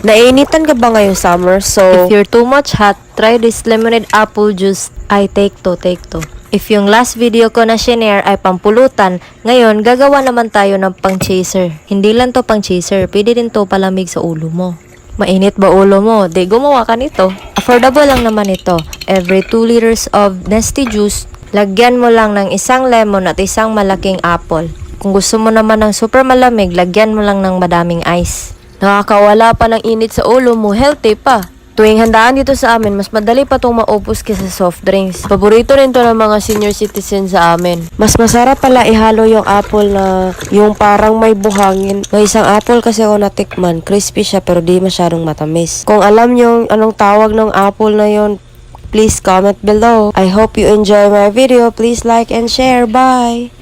Nainitan ka ba ngayong summer? So, If you're too much hot, try this lemonade apple juice. I take to, take to. If yung last video ko na shinare ay pampulutan, ngayon gagawa naman tayo ng pang chaser. Hindi lang to pang chaser, pwede din to palamig sa ulo mo. Mainit ba ulo mo? Di gumawa ka nito. Affordable lang naman ito. Every 2 liters of Nesty juice, lagyan mo lang ng isang lemon at isang malaking apple. Kung gusto mo naman ng super malamig, lagyan mo lang ng madaming ice. Nakakawala pa ng init sa ulo mo, healthy pa. Tuwing handaan dito sa amin, mas madali pa itong maupos kaysa soft drinks. Paborito rin to ng mga senior citizen sa amin. mas masarap pala ihalo yung apple na yung parang may buhangin. May isang apple kasi ako natikman. Crispy siya pero di masyadong matamis. Kung alam nyo anong tawag ng apple na yon, please comment below. I hope you enjoy my video. Please like and share. Bye!